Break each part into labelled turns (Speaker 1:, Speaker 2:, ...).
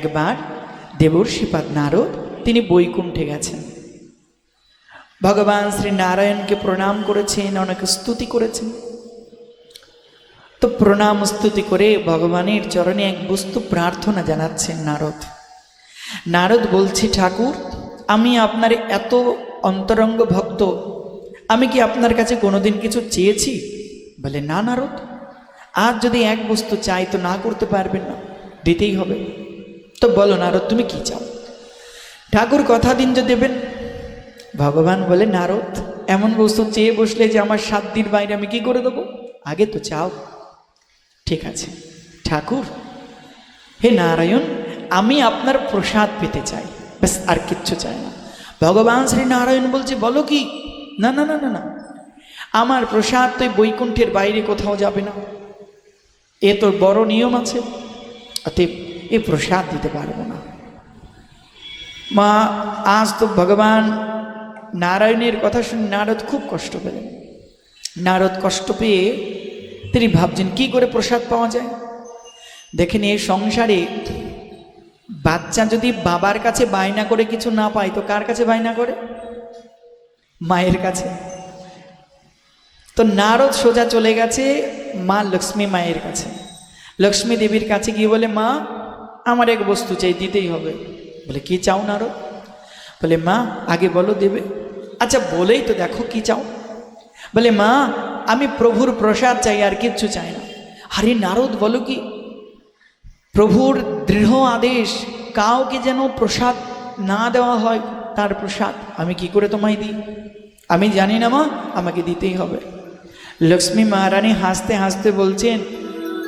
Speaker 1: একবার দেবর্ষিপাদ নারদ তিনি বৈকুণ্ঠে গেছেন। ভগবান শ্রী নারায়ণকে প্রণাম করেছেন, অনেকে স্তুতি করেছেন। তো প্রণাম, স্তুতি করে ভগবানের চরণে এক বস্তু প্রার্থনা জানাচ্ছেন নারদ। নারদ বলছি, ঠাকুর, আমি আপনার এত অন্তরঙ্গ ভক্ত, আমি কি আপনার কাছে কোনোদিন কিছু চেয়েছি? বলে, না নারদ, আজ যদি এক বস্তু চাই তো না করতে পারবেন না, দিতেই হবে। তো বলো নারদ, তুমি কি চাও? ঠাকুর কথা দিন যে দেবেন। ভগবান বলে, নারদ, এমন বস্তু চেয়ে বসলে যে আমার সাত দিন বাইরে আমি কি করে দেবো? আগে তো চাও। ঠিক আছে। ঠাকুর, হে নারায়ণ, আমি আপনার প্রসাদ পেতে চাই। ব্যাস, আর কিচ্ছু চাই না। ভগবান শ্রী নারায়ণ বলছে, বলো কি? না না না না না। আমার প্রসাদ তো বৈকুণ্ঠের বাইরে কোথাও যাবে না। এ তোর বড় নিয়ম আছে। অতএব এ প্রসাদ দিতে পারব না। মা, আজ তো ভগবান নারায়ণের কথা শুনে নারদ খুব কষ্ট পেলেন। নারদ কষ্ট পেয়ে তিনি ভাবছেন, কি করে প্রসাদ পাওয়া যায়? দেখেন এই সংসারে বাচ্চা যদি বাবার কাছে বায়না করে কিছু না পায়, তো কার কাছে বায়না করে? মায়ের কাছে। তো নারদ সোজা চলে গেছে মা লক্ষ্মী মায়ের কাছে। লক্ষ্মী দেবীর কাছে গিয়ে বলে, মা আমার এক বস্তু চাই, দিতেই হবে। বলে, কি চাও নারদ বলে, মা, আগে বলো দেবে। আচ্ছা বলেই তো দেখো কি চাও। বলে, মা, আমি প্রভুর প্রসাদ চাই, আর কিচ্ছু চাই না। আরে, নারদ, বলো কি? প্রভুর দৃঢ় আদেশ, কাউকে যেন প্রসাদ না দেওয়া হয়, তার প্রসাদ আমি কি করে তোমায় দিই? আমি জানি না, মা, আমাকে দিতেই হবে। লক্ষ্মী মহারানী হাসতে হাসতে বলছেন,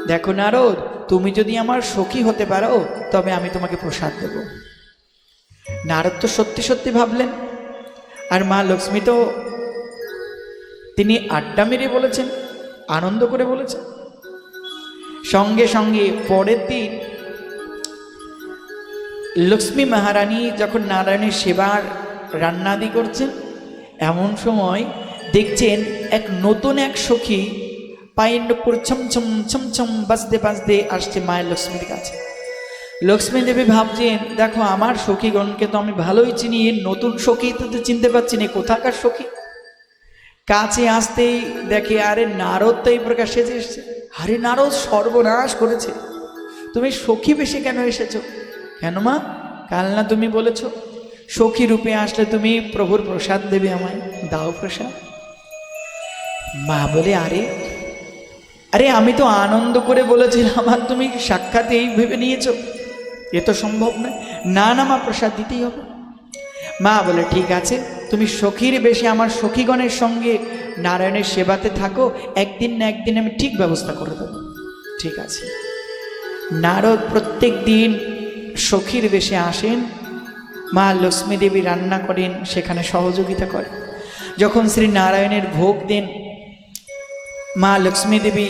Speaker 1: দেখো নারদ তুমি যদি আমার সখী হতে পারো, তবে আমি তোমাকে প্রসাদ দেব। নারদ তো সত্যি সত্যি ভাবলেন, আর মা লক্ষ্মী তো তিনি আড্ডা মেরে বলেছেন, আনন্দ করে বলেছেন। সঙ্গে সঙ্গে পরের দিন লক্ষ্মী মহারানী যখন নারায়ণের সেবার রান্নাদি করছেন, এমন সময় দেখছেন এক নতুন এক সখী পায়ের উপর ছমছম ছমছম বাজতে বাজতে আসছে মায়ের লক্ষ্মীর কাছে। লক্ষ্মী দেবী ভাবছেন, দেখো, আমার সখীগণকে তো আমি ভালোই চিনি নতুন সখী তো তো চিনতে পারছি না কোথাকার সখী? কাছে আসতেই দেখে, আরে নারদ তো এই প্রকার সেজে এসছে। আরে নারদ সর্বনাশ করেছে। তুমি সখী বেশি কেন এসেছ? কেন মা? কাল না তুমি বলেছ? সখী রূপে আসলে তুমি প্রভুর প্রসাদ দেবে আমায়, দাও প্রসাদ। মা বলে, আরে আরে, আমি তো আনন্দ করে বলেছিলাম, আর তুমি সাক্ষাৎ এই ভেবে নিয়েছো। এ তো সম্ভব নয়। না না, মা, প্রসাদ দিতেই হবে। মা বলে, ঠিক আছে, তুমি সখীর বেশি আমার সখীগণের সঙ্গে নারায়ণের সেবাতে থাকো। একদিন না একদিন আমি ঠিক ব্যবস্থা করে দেবো। ঠিক আছে। নারদ প্রত্যেক দিন সখীর বেশে আসেন। মা লক্ষ্মী দেবী রান্না করেন, সেখানে সহযোগিতা করেন। যখন শ্রী নারায়ণের ভোগ দেন মা লক্ষ্মী দেবী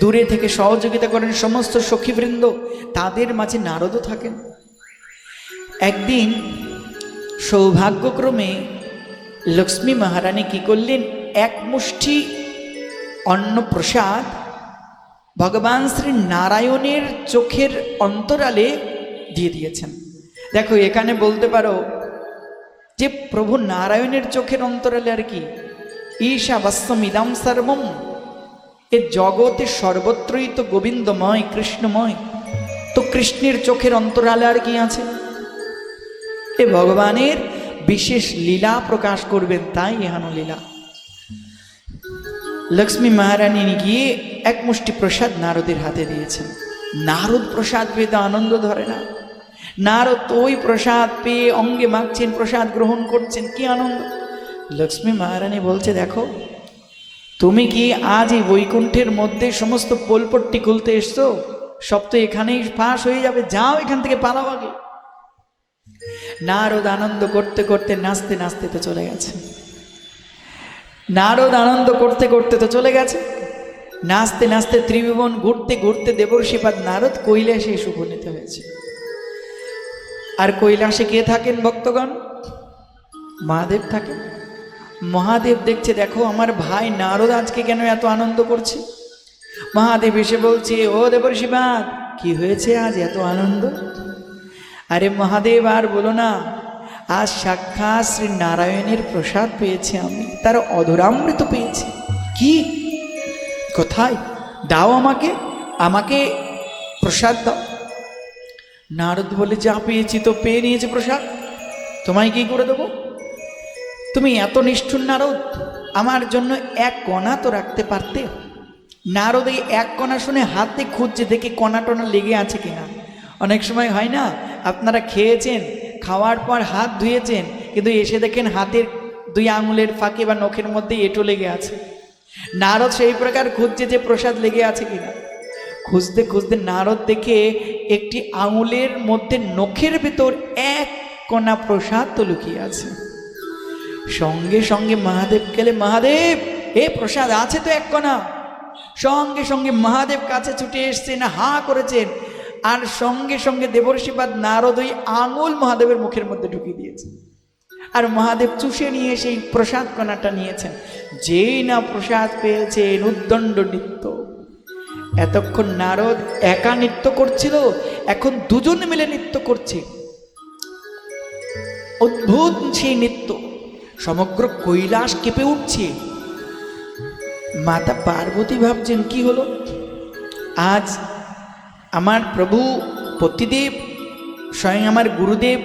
Speaker 1: দূরে থেকে সহযোগিতা করেন সমস্ত সখীবৃন্দ। তাদের মাঝে নারদও থাকেন। একদিন সৌভাগ্যক্রমে লক্ষ্মী মহারানী কি করলেন? এক মুষ্টি অন্ন প্রসাদ ভগবান শ্রী নারায়ণের চোখের অন্তরালে দিয়ে দিয়েছেন। দেখো, এখানে বলতে পারো যে প্রভু নারায়ণের চোখের অন্তরালে আর কি। ঈশা বাস্তম ইদাম সর্বম এ জগতে সর্বত্রই তো গোবিন্দময়, কৃষ্ণময়। তো কৃষ্ণের চোখের অন্তরালে আর কি আছে? এ ভগবানের বিশেষ লীলা প্রকাশ করবেন তাই এহানো লীলা। লক্ষ্মী মহারানী গিয়ে এক মুষ্টি প্রসাদ নারদের হাতে দিয়েছেন। নারদ প্রসাদ পেয়ে তো আনন্দ ধরে না। নারদ ওই প্রসাদ পেয়ে অঙ্গে মাখছেন, প্রসাদ গ্রহণ করছেন, কি আনন্দ। লক্ষ্মী মহারানী বলছে, দেখো তুমি কি আজ এই বৈকুণ্ঠের মধ্যে সমস্ত পোলপট্টি খুলতে এসছো? সব তো এখানেই ফাঁস হয়ে যাবে, যাও এখান থেকে পালাও আগে। নারদ আনন্দ করতে করতে নাচতে নাচতে তো চলে গেছে। নারদ আনন্দ করতে করতে তো চলে গেছে। নাচতে নাচতে ত্রিভুবন ঘুরতে ঘুরতে দেবর্ষিপাদ নারদ কৈলাসে এসে উপনীত হয়েছে। আর কৈলাসে কে থাকেন ভক্তগণ? মহাদেব থাকেন। মহাদেব দেখছে, দেখো, আমার ভাই নারদ আজকে কেন এত আনন্দ করছে? মহাদেব এসে বলছে, ও দেবর্ষিপাদ কি হয়েছে আজ এত আনন্দ? আরে মহাদেব, আর বলো না, আজ সাক্ষাৎ শ্রী নারায়ণের প্রসাদ পেয়েছি আমি, তার অধরামৃত পেয়েছি। কি? কোথায়? দাও আমাকে আমাকে প্রসাদ দাও। নারদ বলে, যা পেয়েছি তো পেয়ে নিয়েছে প্রসাদ, তোমায় কি করে দেবো? তুমি এত নিষ্ঠুর নারদ, আমার জন্য এক কণা তো রাখতে পারতে? নারদ, এই এক কণা শুনে হাতে খুঁজছে, দেখে কণা টনা লেগে আছে কিনা। অনেক সময় হয় না, আপনারা খেয়েছেন, খাওয়ার পর হাত ধুয়েছেন, কিন্তু এসে দেখেন হাতের দুই আঙুলের ফাঁকে বা নখের মধ্যে এঁটো লেগে আছে। নারদ সেই প্রকার খুঁজছে যে প্রসাদ লেগে আছে কিনা। খুঁজতে খুঁজতে নারদ দেখে একটি আঙুলের মধ্যে নখের ভেতর এক কণা প্রসাদ তো লুকিয়ে আছে। সঙ্গে সঙ্গে মহাদেব গেলে, মহাদেব, এ প্রসাদ আছে তো এক কণা সঙ্গে সঙ্গে মহাদেব কাছে ছুটে এসছেন, হা করেছেন। আর সঙ্গে সঙ্গে দেবর্ষিবাদ নারদ ওই আঙুল মহাদেবের মুখের মধ্যে ঢুকিয়ে দিয়েছে। আর মহাদেব চুষে নিয়ে সেই প্রসাদ কণাটা নিয়েছেন। যেই না প্রসাদ পেয়েছেন উদ্দণ্ড নৃত্য। এতক্ষণ নারদ একা নৃত্য করছিল, এখন দুজন মিলে নৃত্য করছে। অদ্ভুত সেই নৃত্য। সমগ্র কৈলাস কেঁপে উঠছে। মাতা পার্বতী ভাবছেন, কি হলো? আজ আমার প্রভু পতিদেব, স্বয়ং আমার গুরুদেব,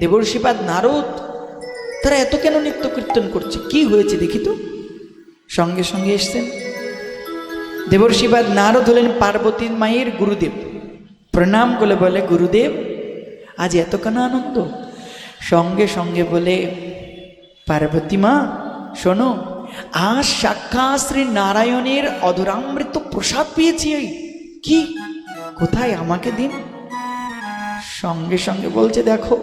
Speaker 1: দেবর্ষিপাদ নারদ, তারা এত কেন নিত্য কীর্তন করছে? কি হয়েছে দেখি তো। সঙ্গে সঙ্গে এসছেন। দেবর্ষিবাদ নারদ হলেন পার্বতী মায়ের গুরুদেব। প্রণাম করে বলে, গুরুদেব, আজ এত কেন আনন্দ। সঙ্গে সঙ্গে বলে পার্বতী মা শোনো আজ সাক্ষাৎ শ্রী নারায়ণের অধরামৃত প্রসাদ পেয়েছি কি? কোথায় আমাকে দিন? সঙ্গে সঙ্গে বলছে, দেখো,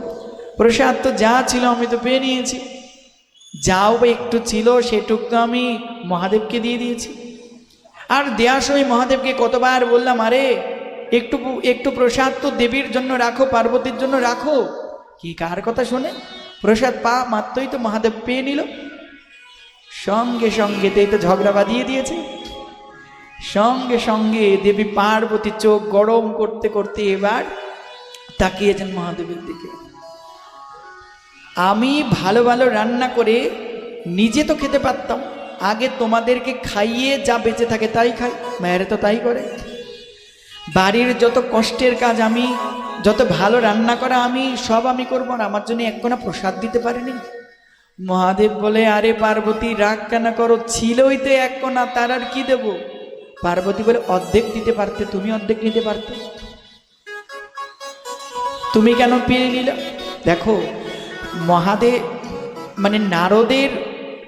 Speaker 1: প্রসাদ তো যা ছিল আমি তো পেয়ে নিয়েছি। যাও একটু ছিল, সেটুক তো আমি মহাদেবকে দিয়ে দিয়েছি। আর দেওয়ার সময় মহাদেবকে কতবার বললাম, আরে, একটু একটু প্রসাদ তো দেবীর জন্য রাখো, পার্বতীর জন্য রাখো। কি, কার কথা শোনে? প্রসাদ পা মাত্রই তো মহাদেব পেয়ে নিল। সঙ্গে সঙ্গে তো ঝগড়া বাঁধিয়ে দিয়েছে। সঙ্গে সঙ্গে দেবী পার্বতী চোখ গরম করতে করতে এবার তাকিয়েছেন মহাদেবের দিকে। আমি ভালো ভালো রান্না করে নিজে তো খেতে পারতাম, আগে তোমাদেরকে খাইয়ে যা বেঁচে থাকে তাই খাই, মায়ের তো তাই করে। বাড়ির যত কষ্টের কাজ আমি যত ভালো রান্না করা আমি, সব আমি করব আর আমার জন্য এক কোনা প্রসাদ দিতে পারিনি। মহাদেব বলে, আরে পার্বতী, রাগ কেন করো? ছিলই তো এক কোনা তার আর কি দেব? পার্বতী বলে, অর্ধেক দিতে পারতে, তুমি অর্ধেক নিতে পারতে। তুমি কেন পেয়ে নিলে? দেখো, মহাদেব মানে নারদের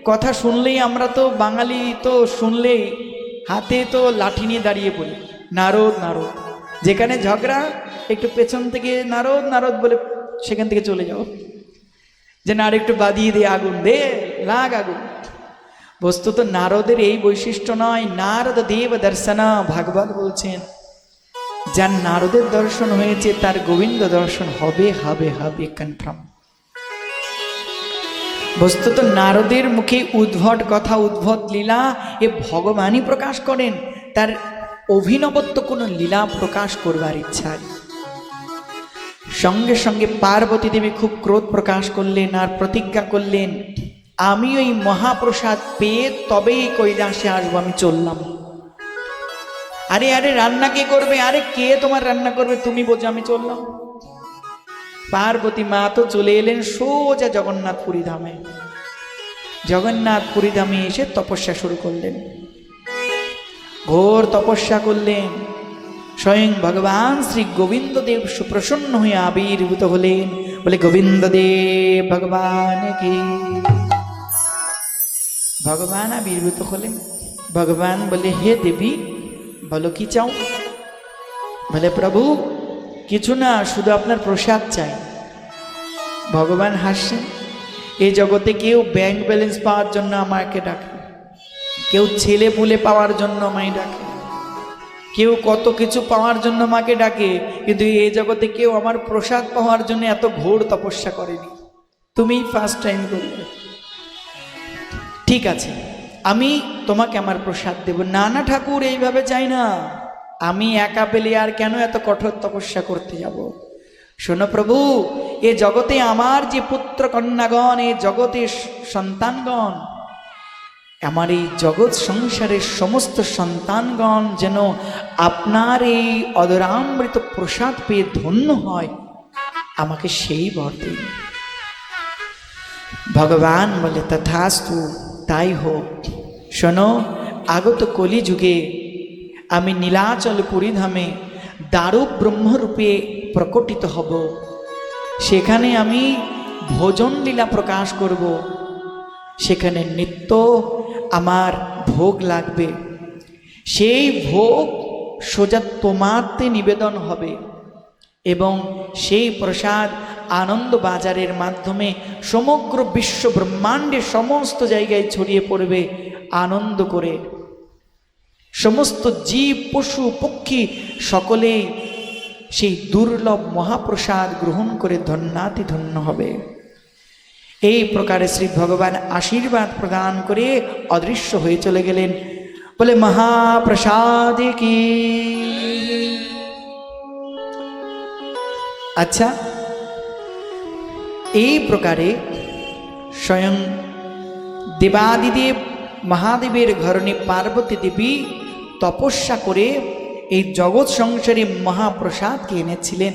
Speaker 1: কথা শুনলেই আমরা তো বাঙালি তো শুনলেই হাতে তো লাঠি নিয়ে দাঁড়িয়ে পড়ি। নারদ নারদ। যেখানে ঝগড়া, একটু পেছন থেকে নারদ নারদ বলে সেখান থেকে চলে যাও। যে নার একটু বাদিয়ে দে আগুন, দে, লাগ আগুন। বস্তুত নারদের এই বৈশিষ্ট্য নয়, নারদ দেব দর্শনা ভাগবত বলছেন। যার নারদের দর্শন হয়েছে, তার গোবিন্দ দর্শন হবে হবে হবে কনফার্ম বস্তুত নারদের মুখে উদ্ভট কথা, উদ্ভট লীলা, এ ভগবানই প্রকাশ করেন। তার অভিনবত্ব কোনো লীলা প্রকাশ করবার ইচ্ছায় সঙ্গে সঙ্গে পার্বতী দেবী খুব ক্রোধ প্রকাশ করলেন আর প্রতিজ্ঞা করলেন, আমি ওই মহাপ্রসাদ পেয়ে তবেই কৈলাসে আসব, আমি চললাম। আরে আরে, রান্না কে করবে? আরে, কে তোমার রান্না করবে? তুমি বোঝো, আমি চললাম। পার্বতী মা তো চলে এলেন সোজা জগন্নাথপুরী ধামে। জগন্নাথপুরী ধামে এসে তপস্যা শুরু করলেন। ঘোর তপস্যা করলেন। স্বয়ং ভগবান শ্রী গোবিন্দ দেব সুপ্রসন্ন হয়ে আবির্ভূত হলেন। বলে গোবিন্দ দেব ভগবান কি ভগবান আবির্ভূত হলেন। ভগবান বলে, হে দেবী, বলো কি চাও? বলে, প্রভু, কিছু না, শুধু আপনার প্রসাদ চাই। ভগবান হাসছেন এই জগতে কেউ ব্যাংক ব্যালেন্স পাওয়ার জন্য আমাকে ডাকে। কেউ ছেলে পুলে পাওয়ার জন্য আমায় ডাকে। কেউ কত কিছু পাওয়ার জন্য মাকে ডাকে, কিন্তু এই জগতে কেউ আমার প্রসাদ পাওয়ার জন্য এত ঘোর তপস্যা করেনি। তুমি ফার্স্ট টাইম করলে। ঠিক আছে, আমি তোমাকে আমার প্রসাদ দেব। না না ঠাকুর এইভাবে চাই না। আমি একা পেলে আর কেন এত কঠোর তপস্যা করতে যাব? শোনো প্রভু, এ জগতে আমার যে পুত্র কন্যাগণ এ জগতে সন্তানগণ আমার এই জগৎ সংসারের সমস্ত সন্তানগণ যেন আপনার এই অদরামৃত প্রসাদ পেয়ে ধন্য হয়, আমাকে সেই বর দিন। ভগবান বলে, তথাস্তু তাই হোক। শোনো, আগত কলিযুগে আমি নীলাচল পুরীধামে দারু ব্রহ্মরূপে প্রকটিত হব। সেখানে আমি ভোজন লীলা প্রকাশ করব। সেখানে নিত্য আমার ভোগ লাগবে। সেই ভোগ সোজা তোমাতে নিবেদন হবে এবং সেই প্রসাদ আনন্দ বাজারের মাধ্যমে সমগ্র বিশ্ব ব্রহ্মাণ্ডে সমস্ত জায়গায় ছড়িয়ে পড়বে আনন্দ করে। সমস্ত জীব, পশু, পক্ষী সকলেই সেই দুর্লভ মহাপ্রসাদ গ্রহণ করে ধন্যাতি ধন্য হবে। এই প্রকারে শ্রী ভগবান আশীর্বাদ প্রদান করে অদৃশ্য হয়ে চলে গেলেন। বলে, মহাপ্রসাদ কি? আচ্ছা এই প্রকারে স্বয়ং দেবাদিদেব মহাদেবের ঘরণী পার্বতী দেবী তপস্যা করে এই জগৎ সংসারে মহাপ্রসাদকে এনেছিলেন।